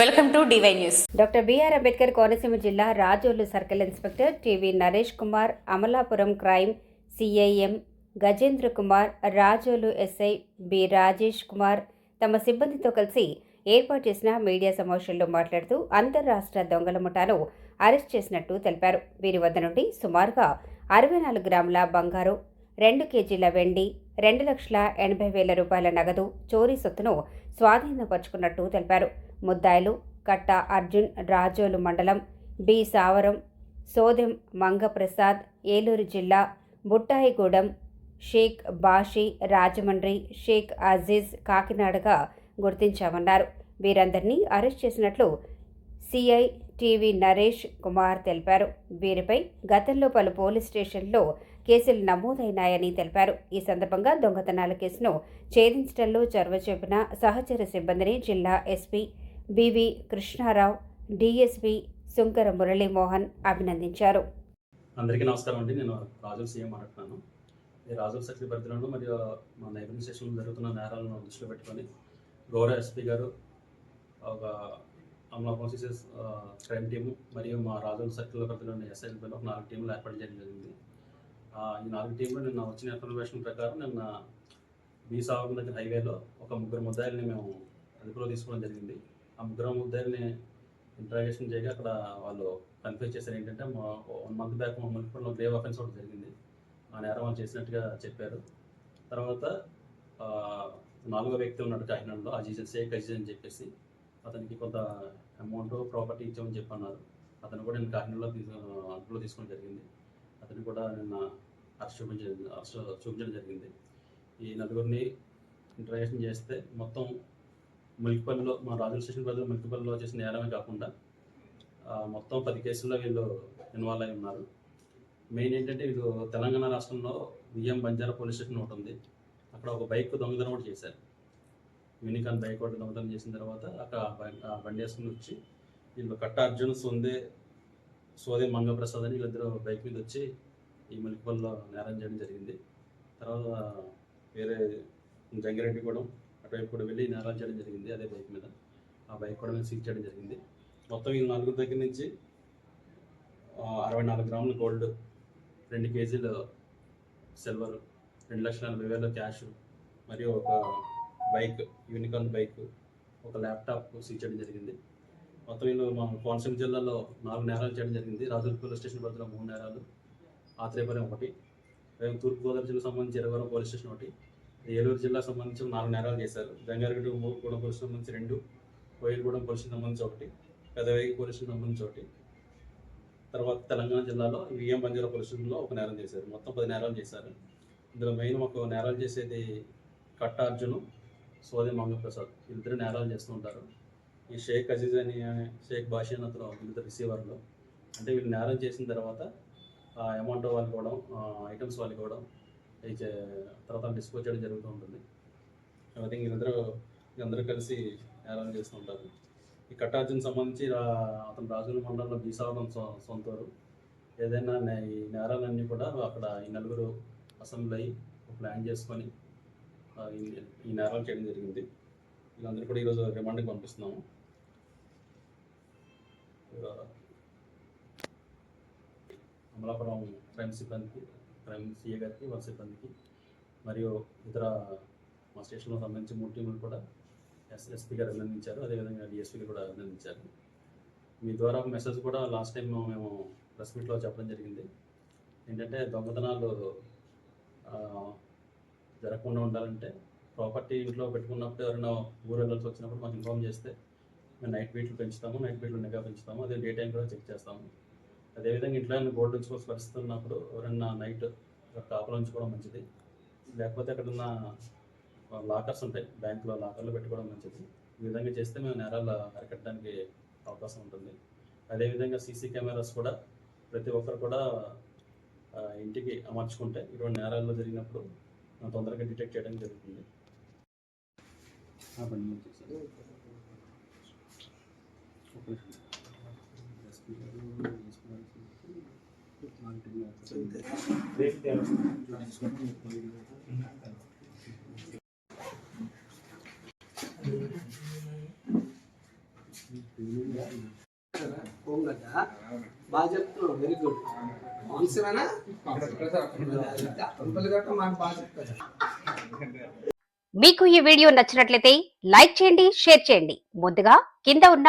Welcome to DY news. Doctor B R Ambedkar Konaseema జిల్లా Razole circle inspector T V Naresh Kumar Amalapuram crime CI M Gajendra Kumar Razole SI B Rajesh Kumar తమ సిబ్బందితో కలిసి ఏర్పాటు చేసిన media సమావేశంలో మాట్లాడుతూ అంతర్రాష్ట్ర దొంగల ముఠాను అరెస్ట్ చేసినట్టు తెలిపారు. వీరి వద్ద నుండి సుమారుగా అరవై నాలుగు గ్రాముల బంగారు రెండు కేజీల వెండి రెండు లక్షల ఎనభై వేల రూపాయల నగదు చోరీ సొత్తును స్వాధీనపరుచుకున్నట్టు తెలిపారు. ముద్దాయిలు కట్ట అర్జున్ రాజోలు మండలం బి. సావరం సోదెం మంగప్రసాద్ ఏలూరు జిల్లా బుట్టాయిగూడెం షేక్ బాషి రాజమండ్రి షేక్ అజీజ్ కాకినాడగా గుర్తించామన్నారు. వీరందరినీ అరెస్ట్ చేసినట్లు సిఐ టీవీ నరేష్ కుమార్ తెలిపారు. వీరిపై గతంలో పలు పోలీస్ స్టేషన్లో కేసులు నమోదైనాయని తెలిపారు. ఈ సందర్భంగా దొంగతనాల కేసును ఛేదించడంలో చొరవ చూపిన సహచర సిబ్బందిని జిల్లా SP B V Krishna Rao DSP Sunkara Murali Mohan అభినందించారు. అందరికీ నమస్కారం అండి. నేను రాజు సీఎం మాట్లాడుతున్నాను. ఈ రాజు శక్తి పరిధిలోను మరియు మా నైపుణ్య స్టేషన్లో జరుగుతున్న నేరాలను దృష్టిలో పెట్టుకొని గౌరవ ఎస్పీ గారు ఒక అమలాపురం సిసిఎస్ క్రైమ్ టీము మరియు మా రాజు సర్కిల్ పరిధిలోని ఎస్ఐఎల్పీలో ఒక నాలుగు టీంలు ఏర్పాటు చేయడం జరిగింది. ఈ నాలుగు టీంలో నిన్న వచ్చిన ఇన్ఫర్మేషన్ ప్రకారం నిన్న మీ సాగర్ దగ్గర హైవేలో ఒక ముగ్గురు ముద్దాయిల్ని మేము అదుపులో తీసుకోవడం జరిగింది. ఆ ముగ్గురు ముద్దాయిల్ని ఇంట్రాగేషన్ చేయగా అక్కడ వాళ్ళు కన్ఫ్యూజ్ చేశారు. ఏంటంటే మా వన్ మంత్ బ్యాక్ మా మున్సిపల్లో గ్రేవ్ అఫెన్స్ ఒకటి జరిగింది. ఆ నేరం వాళ్ళు చేసినట్టుగా చెప్పారు. తర్వాత నాలుగో వ్యక్తి ఉన్నాడు కాకినాడలో అజీజ్ షేక్ అజీజ్ అని చెప్పేసి అతనికి కొంత అమౌంట్ ప్రాపర్టీ ఇచ్చామని చెప్పి అన్నారు అతను కూడా నేను కాకినాడలో తీసు అదుపులో తీసుకోవడం జరిగింది. అతను కూడా నిన్న అరెస్ట్ చూపించడం అరెస్ట్ చూపించడం జరిగింది. ఈ నలుగురిని ఇంటరాగేషన్ చేస్తే మొత్తం ములికిపల్లిలో మా రాజుల స్టేషన్ బదులు ములికిపల్లిలో చేసిన నేరమే కాకుండా మొత్తం పది కేసుల్లో వీళ్ళు ఇన్వాల్వ్ అయి ఉన్నారు. మెయిన్ ఏంటంటే వీళ్ళు తెలంగాణ రాష్ట్రంలో విఎం బంజారా పోలీస్ స్టేషన్ ఒకటి ఉంది. అక్కడ ఒక బైక్ దొంగతనం కూడా చేశారు. యూనికాన్ బైక్ ఒకటి దొంగతనం చేసిన తర్వాత అక్కడ ఆ ఆ బండి వేసుకుని వచ్చి వీళ్ళు కట్ట అర్జున్ సొందే సోదే మంగప్రసాద్ అని వీళ్ళిద్దరు బైక్ మీద వచ్చి ఈ ములికిపల్లిలో నేరం చేయడం జరిగింది. తర్వాత వేరే జంగిరెడ్డి కూడా కూడా వెళ్ళి నేరాలు చేయడం జరిగింది అదే బైక్ మీద. ఆ బైక్ కూడా మేము సీజ్ చేయడం జరిగింది. మొత్తం ఈ నలుగురు దగ్గర నుంచి అరవై నాలుగు గ్రాముల గోల్డ్ రెండు కేజీలు సిల్వర్ రెండు లక్షల నలభై వేల క్యాష్ మరియు ఒక బైక్ యూనికార్న్ బైక్ ఒక ల్యాప్టాప్ సీజ్ చేయడం జరిగింది. మొత్తం వీళ్ళు మా కోనసీమ జిల్లాలో నాలుగు నేరాలు చేయడం జరిగింది. రాజుల పోలీస్ స్టేషన్ పరిధిలో మూడు నేరాలు ఆత్రేయపురం ఒకటి తూర్పుగోదావరి జిల్లాకు సంబంధించి ఇరవై పోలీస్ స్టేషన్ ఒకటి ఏలూరు జిల్లా సంబంధించి నాలుగు నేరాలు చేశారు. గంగారెడ్డి కూడా పోలీసు సంబంధించి రెండు కోయిలగూడెం పోలీసు సంబంధించి ఒకటి పెదవేగి పోలీసు సంబంధించి ఒకటి. తర్వాత తెలంగాణ జిల్లాలో విఎం బంజారా పోలీసులో ఒక నేరం చేశారు. మొత్తం పది నేరాలు చేశారు. ఇందులో మెయిన్ ఒక నేరాలు చేసేది కట్ట అర్జును సోది మంగప్రసాద్. వీళ్ళిద్దరు నేరాలు చేస్తూ ఉంటారు. ఈ షేక్ అజీజ్ అని షేక్ బాషి అని అతను వీళ్ళిద్దరు రిసీవర్లు. అంటే వీళ్ళు నేరం చేసిన తర్వాత ఆ అమౌంట్ వాళ్ళు ఇవ్వడం ఐటమ్స్ వాళ్ళు ఇవ్వడం తర్వాత డిస్పోజ్ చేయడం జరుగుతూ ఉంటుంది. ఐ థింక్ వీళ్ళిద్దరూ వీళ్ళందరూ కలిసి నేరాలు చేస్తూ ఉంటారు. ఈ కట్టార్జున్ సంబంధించి అతను రాజుల మండలంలో బీసావరం సొ- సొంతూరు. ఏదైనా ఈ నేరాలన్నీ కూడా అక్కడ ఈ నలుగురు అసెంబ్లీ అయ్యి ఒక ప్లాన్ చేసుకొని ఈ నేరాలు చేయడం జరిగింది. వీళ్ళందరూ కూడా ఈరోజు రిమాండ్కి పంపిస్తున్నాము. అమలాపురం క్రైమ్ సిబ్బందికి క్రైమ్ సీఏ గారికి వారి సిబ్బందికి మరియు ఇతర మా స్టేషన్లో సంబంధించి మూడు టీములు కూడా ఎస్ఎస్పీ గారు అభినందించారు. అదేవిధంగా డిఎస్పీ కూడా అభినందించారు. మీ ద్వారా మెసేజ్ కూడా లాస్ట్ టైం మేము ప్రెస్ మీట్లో చెప్పడం జరిగింది. ఏంటంటే దొంగతనాలు జరగకుండా ఉండాలంటే ప్రాపర్టీ ఇంట్లో పెట్టుకున్నప్పుడు ఎవరైనా ఊరు వెళ్ళాల్సి వచ్చినప్పుడు మాకు ఇన్ఫామ్ చేస్తే మేము నైట్ బీట్లు పెంచుతాము నైట్ బీట్లు నిఘా పెంచుతాము అదే డే టైం కూడా చెక్ చేస్తాము. అదేవిధంగా ఇంట్లో ఏమైనా గోల్డ్ ఉంచుకోవాల్సి పరిస్థితి ఉన్నప్పుడు ఎవరైనా నైట్ కాపులు ఉంచుకోవడం మంచిది. లేకపోతే అక్కడ ఉన్న లాకర్స్ ఉంటాయి. బ్యాంకులో లాకర్లో పెట్టుకోవడం మంచిది. ఈ విధంగా చేస్తే మేము నేరాలు అరికట్టడానికి అవకాశం ఉంటుంది. అదేవిధంగా సీసీ కెమెరాస్ కూడా ప్రతి ఒక్కరు కూడా ఇంటికి అమర్చుకుంటే ఇటువంటి నేరాల్లో జరిగినప్పుడు మనం తొందరగా డిటెక్ట్ చేయడం జరుగుతుంది. ఆ, ఒక నిమిషం. ఎస్పీ గారు, ఎస్పీ గారు, మార్కెటింగ్ ఆఫీసర్. ఓం గడ్డ బాగా చెప్తున్నావు వెరీ గుడ్ అవసరమేనా మీకు ఈ వీడియో నచ్చినట్లయితే లైక్ చేయండి షేర్ చేయండి. ముందుగా కింద ఉన్న